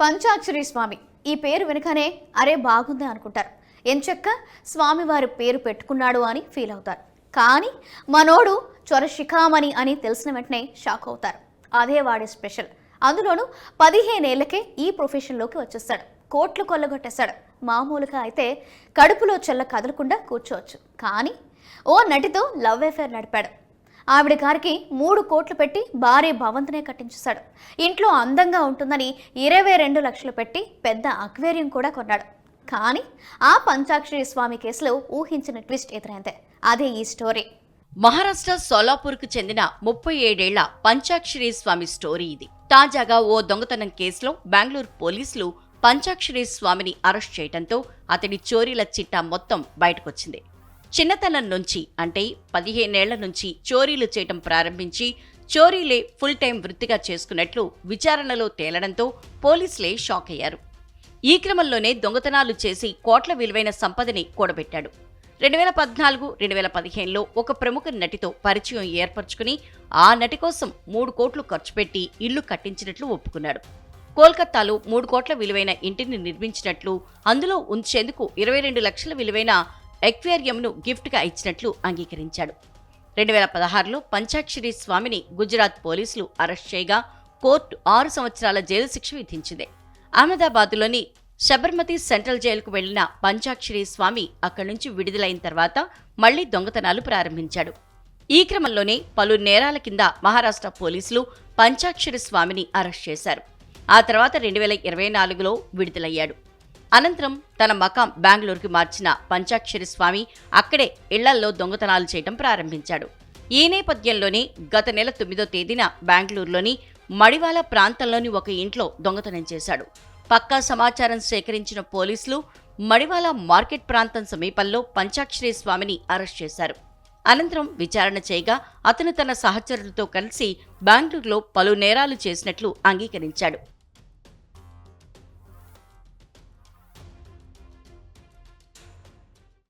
పంచాక్షరి స్వామి. ఈ పేరు వినగానే అరే బాగుంది అనుకుంటారు. ఎంచక్క స్వామివారి పేరు పెట్టుకున్నాడు అని ఫీల్ అవుతారు. కానీ మనోడు చొర శిఖామణి అని తెలిసిన వెంటనే షాక్ అవుతారు. అదే వాడి స్పెషల్. అందులోనూ పదిహేనేళ్ళకే ఈ ప్రొఫెషన్లోకి వచ్చేస్తాడు. కోట్లు కొల్లగొట్టేస్తాడు. మామూలుగా అయితే కడుపులో చెల్ల కదలకుండా కూర్చోవచ్చు. కానీ ఓ నటితో లవ్ అఫేర్ నడిపాడు. ఆవిడ గారికి మూడు కోట్లు పెట్టి భారీ భవంతునే కట్టించేశాడు. ఇంట్లో అందంగా ఉంటుందని ఇరవై రెండు లక్షలు పెట్టి పెద్ద అక్వేరియం కూడా కొన్నాడు. కానీ ఆ పంచాక్షరి స్వామి కేసులో ఊహించిన ట్విస్ట్ ఎదురైందే. అదే ఈ స్టోరీ. మహారాష్ట్ర సోలాపూర్కు చెందిన ముప్పై ఏడేళ్ళ పంచాక్షరి స్వామి స్టోరీ ఇది. తాజాగా ఓ దొంగతనం కేసులో బెంగళూరు పోలీసులు పంచాక్షరి స్వామిని అరెస్ట్ చేయడంతో అతడి చోరీల చిట్టా మొత్తం బయటకొచ్చింది. చిన్నతనం నుంచి అంటే పదిహేనేళ్ళ నుంచి చోరీలు చేయటం ప్రారంభించి చోరీలే ఫుల్ టైం వృత్తిగా చేసుకున్నట్లు విచారణలో తేలడంతో పోలీసులే షాక్ అయ్యారు. ఈ క్రమంలోనే దొంగతనాలు చేసి కోట్ల విలువైన సంపదని కూడబెట్టాడు. రెండు వేల పద్నాలుగు రెండు వేల పదిహేనులో ఒక ప్రముఖ నటితో పరిచయం ఏర్పరచుకుని ఆ నటి కోసం మూడు కోట్లు ఖర్చు పెట్టి ఇల్లు కట్టించినట్లు ఒప్పుకున్నాడు. కోల్కతాలో మూడు కోట్ల విలువైన ఇంటిని నిర్మించినట్లు అందులో ఉంచేందుకు ఇరవై రెండు లక్షల విలువైన ఎక్వేరియంను గిఫ్ట్గా ఇచ్చినట్లు అంగీకరించాడు. రెండు వేల పదహారులో పంచాక్షరి స్వామిని గుజరాత్ పోలీసులు అరెస్ట్ చేయగా కోర్టు ఆరు సంవత్సరాల జైలు శిక్ష విధించింది. అహ్మదాబాద్లోని శబర్మతి సెంట్రల్ జైలుకు వెళ్ళిన పంచాక్షరి స్వామి అక్కడి నుంచి విడుదలైన తర్వాత మళ్ళీ దొంగతనాలు ప్రారంభించాడు. ఈ క్రమంలోనే పలు నేరాల కింద మహారాష్ట్ర పోలీసులు పంచాక్షరి స్వామిని అరెస్ట్ చేశారు. ఆ తర్వాత రెండు వేల ఇరవై నాలుగులో విడుదలయ్యాడు. అనంతరం తన మకాం బెంగళూరుకి మార్చిన పంచాక్షరి స్వామి అక్కడే ఇళ్ళల్లో దొంగతనాలు చేయడం ప్రారంభించాడు. ఈ నేపథ్యంలోనే గత నెల తొమ్మిదో తేదీన బెంగళూరులోని మడివాల ప్రాంతంలోని ఒక ఇంట్లో దొంగతనం చేశాడు. పక్కా సమాచారం సేకరించిన పోలీసులు మడివాల మార్కెట్ ప్రాంతం సమీపంలో పంచాక్షరి స్వామిని అరెస్ట్ చేశారు. అనంతరం విచారణ చేయగా అతను తన సహచరులతో కలిసి బెంగళూరులో పలు నేరాలు చేసినట్లు అంగీకరించాడు.